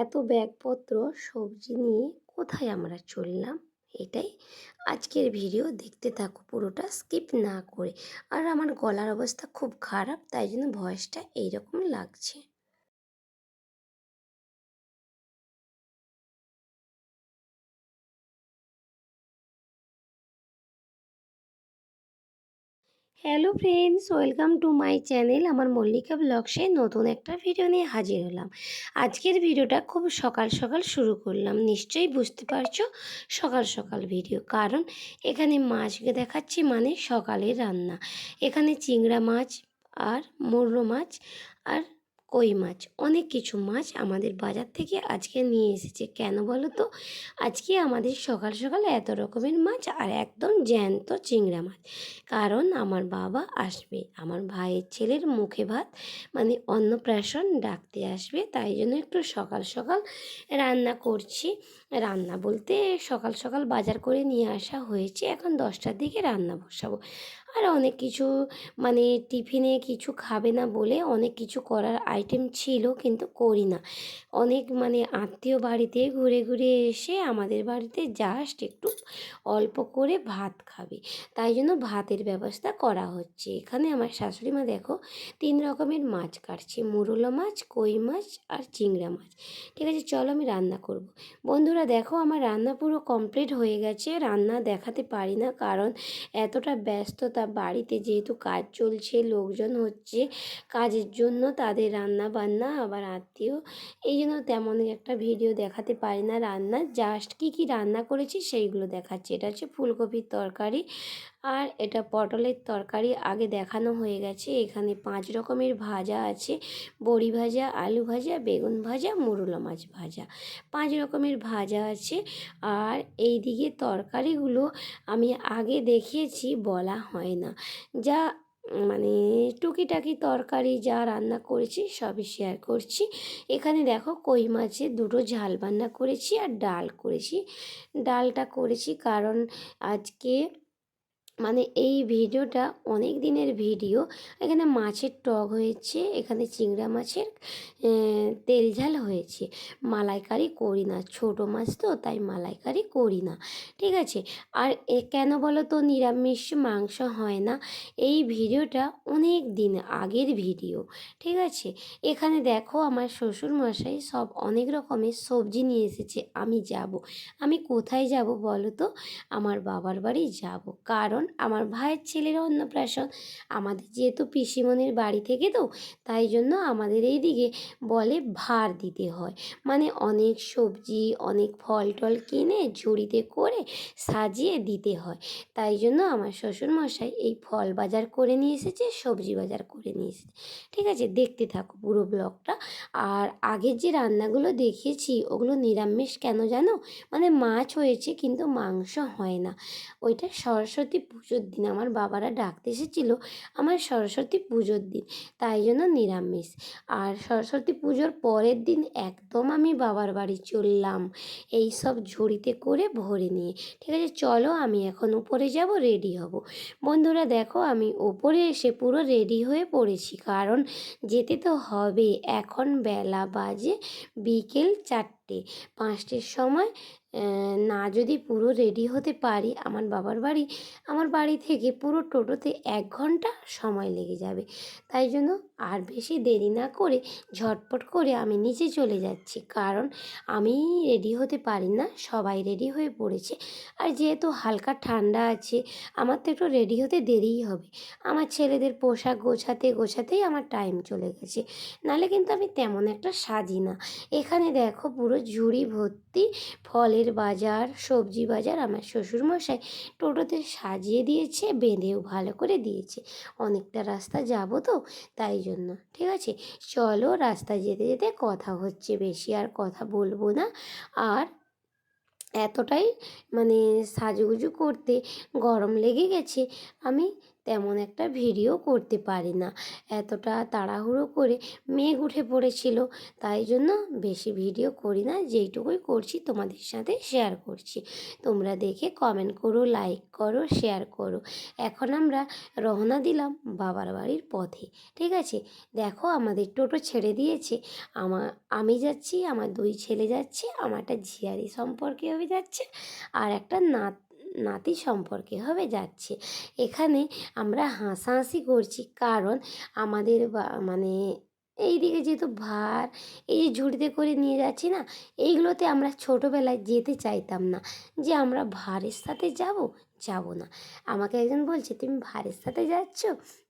এত ব্যাগপত্র, সবজি নিয়ে কোথায় আমরা চললাম? এটাই আজকের ভিডিও। দেখতে থাকো পুরোটা, স্কিপ না করে। আর আমার গলার অবস্থা খুব খারাপ, তাই জন্য ভয়েসটা এইরকম লাগছে। Hello friends welcome to my channel আমার মল্লিকা ব্লগসে নতুন একটা ভিডিও নিয়ে হাজির হলাম। আজকের ভিডিওটা খুব সকাল সকাল শুরু করলাম। নিশ্চয়ই বুঝতে পারছ সকাল সকাল ভিডিও কারণ এখানে মাছকে দেখাচ্ছি মানে সকালের রান্না। এখানে চিংড়া মাছ আর মুরলো মাছ আর কই মাছ? অনেক কিছু মাছ আমাদের বাজার থেকে আজকে নিয়ে এসেছে। কেন বলো তো? আজকে আমাদের সকাল সকাল এত রকমের মাছ আর একদম জ্যান্ত চিংড়া মাছ। কারণ আমার বাবা আসবে, আমার ভাইয়ের ছেলের মুখে ভাত মানে অন্নপ্রাশন ডাকতে আসবে। তাই জন্য একটু সকাল সকাল রান্না করছি। রান্না বলতে সকাল সকাল বাজার করে নিয়ে আসা হয়েছে। এখন দশটার দিকে রান্না বসাবো। আর অনেক কিছু মানে টিফিনে কিছু খাবে না বলে অনেক কিছু করার আইটেম ছিল কিন্তু করি না। অনেক মানে আত্মীয় বাড়িতে ঘুরে ঘুরে এসে আমাদের বাড়িতে জাস্ট একটু অল্প করে ভাত খাবে। তাই জন্য ভাতের ব্যবস্থা করা হচ্ছে। এখানে আমার শাশুড়ি মা দেখো, তিন রকমের মাছ কাটছে। মুরলা মাছ, কই মাছ আর চিংড়া মাছ। ঠিক আছে, চলো আমি রান্না করব। বন্ধুরা দেখো আমার রান্না পুরো কমপ্লিট হয়ে গেছে। রান্না দেখাতে পারি না কারণ এতটা ব্যস্ততা। বাড়িতে যেহেতু কাজ চলছে, লোকজন হচ্ছে, কাজের জন্য তাদের রান্না বান্না আবার আত্মীয়, এই জন্য তেমন একটা ভিডিও দেখাতে পারি না রান্না জাস্ট কি কি রান্না করেছি সেইগুলো দেখাচ্ছি। এটা হচ্ছে ফুলকপির তরকারি আর এটা পটলের তরকারি আগে দেখানো হয়ে গেছে। এখানে পাঁচ রকমের ভাজা আছে। বড়ি ভাজা, আলু ভাজা, বেগুন ভাজা, মুরুলা মাছ ভাজা। পাঁচ রকমের ভাজা আছে। আর এই দিকে তরকারিগুলো আমি আগে দেখিয়েছি, বলা হয় না। যা মানে টুকিটাকি তরকারি যা রান্না করেছি, সবই শেয়ার করছি। এখানে দেখো কই মাছের দুটো ঝাল রান্না করেছি আর ডাল করেছি। ডালটা করেছি কারণ আজকে মানে এই ভিডিওটা অনেক দিনের ভিডিও। এখানে মাছের টক হয়েছে, এখানে চিংড়া মাছের তেল ঝাল হয়েছে। মালাইকারি করি না, ছোটো মাছ তো, তাই মালাইকারি করি না, ঠিক আছে? আর কেন বলো তো নিরামিষ মাংস হয় না? এই ভিডিওটা অনেক দিন আগের ভিডিও, ঠিক আছে? এখানে দেখো আমার শ্বশুর মশাই সব অনেক রকমের সবজি নিয়ে এসেছে, আমি যাব। আমি কোথায় যাব বলো তো? আমার বাবার বাড়ি যাব। কারণ আমার ভাইয়ের ছেলের অন্নপ্রাশন, আমাদের যেহেতু পিসিমনির বাড়ি থেকে তো, তাই জন্য আমাদের এই দিকে বলে ভার দিতে হয়। মানে অনেক সবজি, অনেক ফল টল কিনে ঝুড়িতে করে সাজিয়ে দিতে হয়। তাই জন্য আমার শ্বশুরমশাই এই ফল বাজার করে নিয়ে এসেছে, সবজি বাজার করে নিয়ে এসেছে। ঠিক আছে, দেখতে থাকো পুরো ব্লগটা। আর আগের যে রান্নাগুলো দেখিয়েছি ওগুলো নিরামিষ কেন জানো? মানে মাছ হয়েছে কিন্তু মাংস হয় না। ওইটা সরস্বতী পুজোর দিন আমার বাবারা ডাকতে এসেছিল আমার সরস্বতী পুজোর দিন, তাই জন্য নিরামিষ। আর সরস্বতী পুজোর পরের দিন একদম আমি বাবার বাড়ি চললাম, এই সব ঝুড়িতে করে ভরে নিয়ে। ঠিক আছে, চলো আমি এখন উপরে যাব রেডি হব। বন্ধুরা দেখো, আমি ওপরে এসে পুরো রেডি হয়ে পড়েছি, কারণ যেতে তো হবে। এখন বেলা বাজে বিকেল চারটে, পাঁচটের সময় না যদি পুরো রেডি হতে পারি আমার বাবার বাড়ি, আমার বাড়ি থেকে পুরো টোটোতে এক ঘণ্টা সময় লেগে যাবে। তাই জন্য আর বেশি দেরি না করে ঝটপট করে আমি নিচে চলে যাচ্ছি। কারণ আমি রেডি হতে পারি না, সবাই রেডি হয়ে পড়েছে। আর যেহেতু হালকা ঠান্ডা আছে, আমার তো একটু রেডি হতে দেরিই হবে। আমার ছেলেদের পোশাক গোছাতে গোছাতেই আমার টাইম চলে গেছে। নাহলে কিন্তু আমি তেমন একটা সাজি না। এখানে দেখো পুরো ঝুড়ি ভর্তি ফলের বাজার, সবজি বাজার আমার শ্বশুরমশাই টোটোতে সাজিয়ে দিয়েছে, বেঁধেও ভালো করে দিয়েছে। অনেকটা রাস্তা যাব তো তাই জন্য, ঠিক আছে? চলো রাস্তা যেতে যেতে কথা হচ্ছে বেশি, আর কথা বলব না। আর এতটাই মানে সাজুগুজু করতে গরম লেগে গেছে, আমি তেমন একটা ভিডিও করতে পারি না। এতটা তাড়াহুড়ো করে মেঘ উঠে পড়েছিল। তাই জন্য বেশি ভিডিও করি না, যেইটুকুই করছি তোমাদের সাথে শেয়ার করছি। তোমরা দেখে কমেন্ট করো লাইক করো শেয়ার করো। এখন আমরা রওনা দিলাম বাবার বাড়ির পথে, ঠিক আছে? দেখো আমাদের টোটো ছেড়ে দিয়েছে। আমার আমি যাচ্ছি, আমার দুই ছেলে যাচ্ছে আমার একটা ঝিয়ারি সম্পর্কে যাচ্ছে আর একটা নাত নাতি সম্পর্কে হবে যাচ্ছে। এখানে আমরা হাসাহাসি করছি কারণ আমাদের মানে এইদিকে যেহেতু ভার, এই যে ঝুড়িতে করে নিয়ে যাচ্ছি না, এইগুলোতে আমরা ছোটোবেলায় যেতে চাইতাম না যে আমরা ভারের সাথে যাব যাব না। আমাকে একজন বলছে, তুমি ভারের সাথে যাচ্ছ?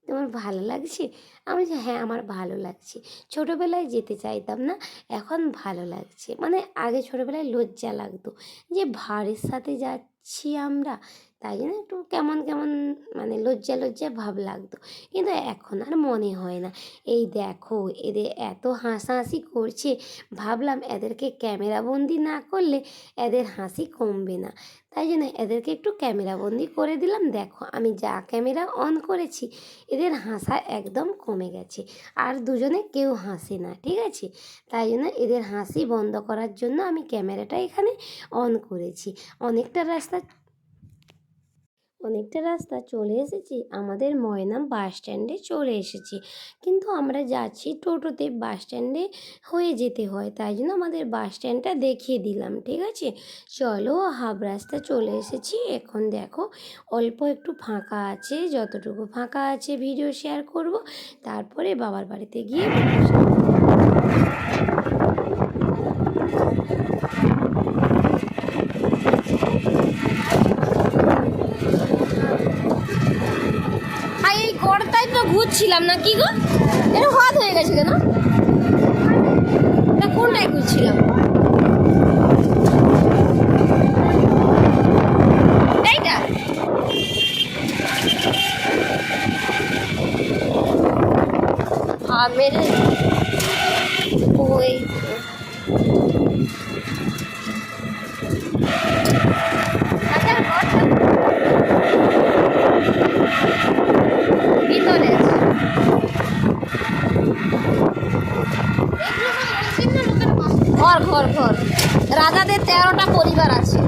তোমার ভালো লাগছে? আমি বলছি হ্যাঁ আমার ভালো লাগছে। ছোটোবেলায় যেতে চাইতাম না, এখন ভালো লাগছে। মানে আগে ছোটোবেলায় লজ্জা লাগতো যে ভারের সাথে যাচ্ছি আমরা। তাই জন্য একটু কেমন কেমন মানে লজ্জা লজ্জা ভাব লাগতো। কিন্তু এখন আর মনে হয় না। এই দেখো, এদের এত হাসাহাসি করছে। ভাবলাম এদেরকে ক্যামেরাবন্দি না করলে এদের হাসি কমবে না। তাই জন্য এদেরকে একটু ক্যামেরাবন্দি করে দিলাম। দেখো, আমি যা ক্যামেরা অন করেছি, এদের হাসা একদম কমে গেছে। আর দুজনে কেউ হাসে না, ঠিক আছে? তাই জন্য এদের হাসি বন্ধ করার জন্য আমি ক্যামেরাটা এখানে অন করেছি। অনেকটা রাস্তা অনেকটা রাস্তা চলে এসেছি, আমাদের ময়নাম বাস স্ট্যান্ডে চলে এসেছি। কিন্তু আমরা যাচ্ছি টোটোতে, বাস স্ট্যান্ডে হয়ে যেতে হয়, তাই জন্য আমাদের বাস স্ট্যান্ডটা দেখিয়ে দিলাম, ঠিক আছে? চলো হাফ রাস্তা চলে এসেছি, এখন দেখো অল্প একটু ফাঁকা আছে, যতটুকু ফাঁকা আছে ভিডিও শেয়ার করব, তারপরে বাবার বাড়িতে গিয়ে video share করব। আর এই গড়টাই তো ঘুরছিলাম না কি গো? এটা হাত হয়ে গেছে কেন? এটা এইটা। আমের ওই আচ্ছা, ঘরটা ভিতরে আছে। ঘর ঘর ঘর। রাজাদের তেরোটা পরিবার আছে।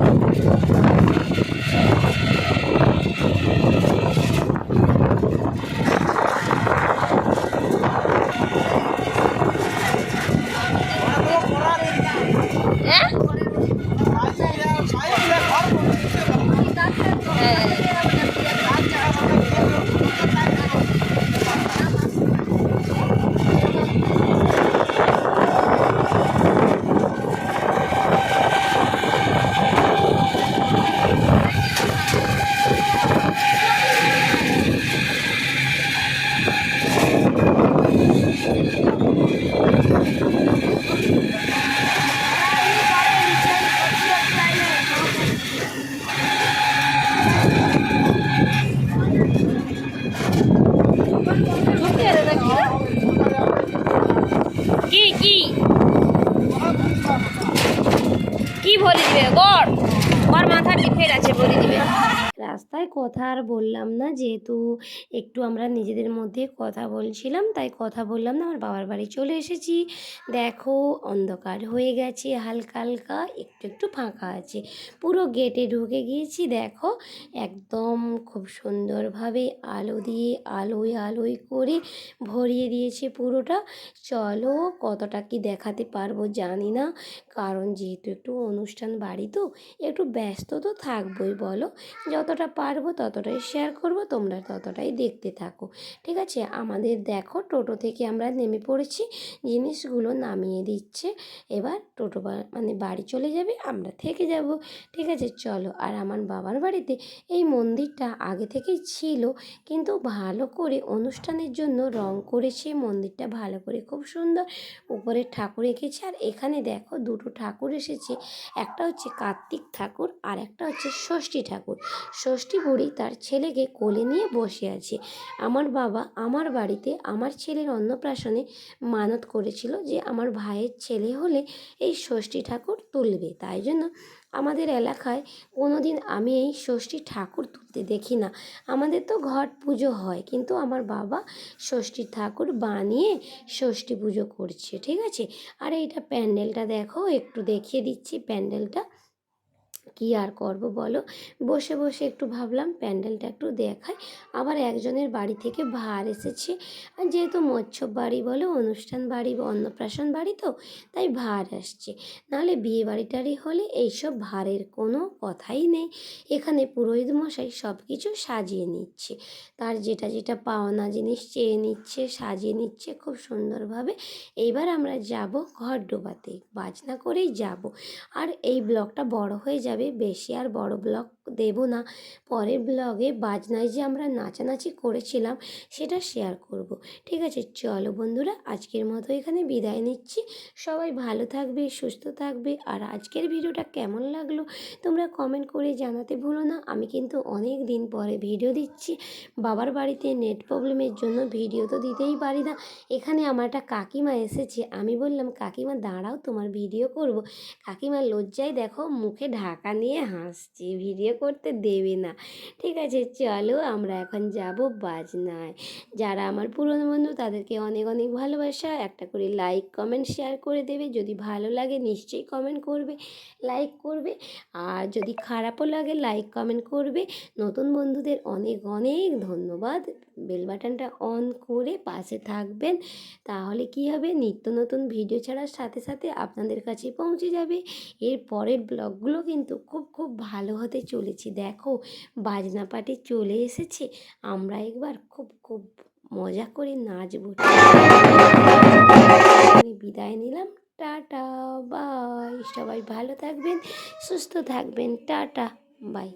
কি রাস্তায় কথা আর বললাম না। যেহেতু একটু আমরা নিজেদের মধ্যে কথা বলছিলাম, তাই কথা বললাম না, আমার বাবার বাড়ি চলে এসেছি। দেখো, অন্ধকার হয়ে গেছে, হালকা হালকা, একটু একটু ফাঁকা আছে। পুরো গেটে ঢুকে গিয়েছি, দেখো, একদম খুব সুন্দরভাবে আলো দিয়ে আলোয় আলোয় করে ভরিয়ে দিয়েছে পুরোটা। চলো, কতটা কি দেখাতে পারব জানি না, কারণ যেহেতু একটু অনুষ্ঠান বাড়ি তো, একটু ব্যস্ত তো থাকবোই, বলো। যতটা পারব ততটাই শেয়ার করব, তোমরা ততটাই দেখতে থাকো। ঠিক আছে? আমাদের দেখো, টোটো থেকে আমরা নেমে পড়েছি, জিনিসগুলো নামিয়ে দিচ্ছে। এবার টোটো মানে বাড়ি চলে যাবে, আমরা থেকে যাব। ঠিক আছে? চলো, আর আমার বাবার বাড়িতে এই মন্দিরটা আগে থেকেই ছিল, কিন্তু ভালো করে অনুষ্ঠানের জন্য রং করেছে মন্দিরটা ভালো করে খুব সুন্দর উপরে ঠাকুর এঁকেছে। আর এখানে দেখো, দুটো ঠাকুর এসেছে। একটা হচ্ছে কার্তিক ঠাকুর, আর একটা হচ্ছে ষষ্ঠী ঠাকুর। ষষ্ঠী ষষ্ঠী বুড়ি তার ছেলেকে কোলে নিয়ে বসে আছে। আমার বাবা আমার বাড়িতে আমার ছেলের অন্নপ্রাশনে মানত করেছিল যে আমার ভাইয়ের ছেলে হলে এই ষষ্ঠী ঠাকুর তুলবে। তাই জন্য আমাদের এলাকায় কোনো দিন আমি এই ষষ্ঠী ঠাকুর তুলতে দেখি না। আমাদের তো ঘট পুজো হয়, কিন্তু আমার বাবা ষষ্ঠী ঠাকুর বানিয়ে ষষ্ঠী পুজো করছে, ঠিক আছে? আর এইটা প্যান্ডেলটা দেখো, একটু দেখিয়ে দিচ্ছি প্যান্ডেলটা। কি আর করব বলো? বসে বসে একটু ভাবলাম, প্যান্ডেলটা একটু দেখাই। আবার একজনের বাড়ি থেকে ভার এসেছে। আর যেহেতু মৎস্য বাড়ি বলো, অনুষ্ঠান বাড়ি বা অন্নপ্রাশন বাড়ি তো, তাই ভার আসছে। নাহলে বিয়ে বাড়ি টাড়ি হলে এইসব ভারের কোনো কথাই নেই। এখানে পুরোহিত মশাই সব কিছু সাজিয়ে নিচ্ছে। তার যেটা যেটা পাওনা জিনিস চেয়ে নিচ্ছে, সাজিয়ে নিচ্ছে খুব সুন্দরভাবে। এইবার আমরা যাব ঘর ডোবাতে, বাজনা করেই যাব। আর এই ব্লগটা বড় হয়ে যাবে বেশি আর বড় ব্লগ দেব না। পরের ব্লগে বাজনায় যে আমরা নাচানাচি করেছিলাম, সেটা শেয়ার করব। ঠিক আছে, চলো বন্ধুরা, আজকের মতো এখানে বিদায় নিচ্ছি। সবাই ভালো থাকবে, সুস্থ থাকবে, আর আজকের ভিডিওটা কেমন লাগল তোমরা কমেন্ট করে জানাতে ভুলো না। আমি কিন্তু অনেক দিন পরে ভিডিও দিচ্ছি। বাবার বাড়িতে নেট প্রবলেমের জন্য ভিডিও তো দিতেই পারি না। এখানে আমার একটা কাকিমা এসেছে। আমি বললাম, কাকিমা, দাঁড়াও, তোমার ভিডিও করব। কাকিমা লজ্জায় দেখো, মুখে ঢাকা নিয়ে হাসছে ভিডিও করতে দেবে না। ঠিক আছে, চলো আমরা এখন যাব বাজনায়। যারা আমার পুরনো বন্ধু, তাদেরকে অনেক অনেক ভালোবাসা। একটা করে লাইক কমেন্ট শেয়ার করে দেবে। যদি ভালো লাগে, নিশ্চয়ই কমেন্ট করবে লাইক করবে। আর যদি খারাপও লাগে লাইক কমেন্ট করবে। নতুন বন্ধুদের অনেক অনেক ধন্যবাদ। বেল বাটনটা অন করে পাশে থাকবেন। তাহলে কি হবে? নিত্য নতুন ভিডিও ছাড়ার সাথে সাথে আপনাদের কাছে পৌঁছে যাবে। এর পরের ব্লগগুলো কিন্তু খুব খুব ভালো হতে চলেছে। দেখো, বাজনা পার্টি চলে এসেছে। আমরা একবার খুব খুব মজা করে নাচবো। আমি বিদায় নিলাম। টাটা বাই সবাই ভালো থাকবেন, সুস্থ থাকবেন। Tata bye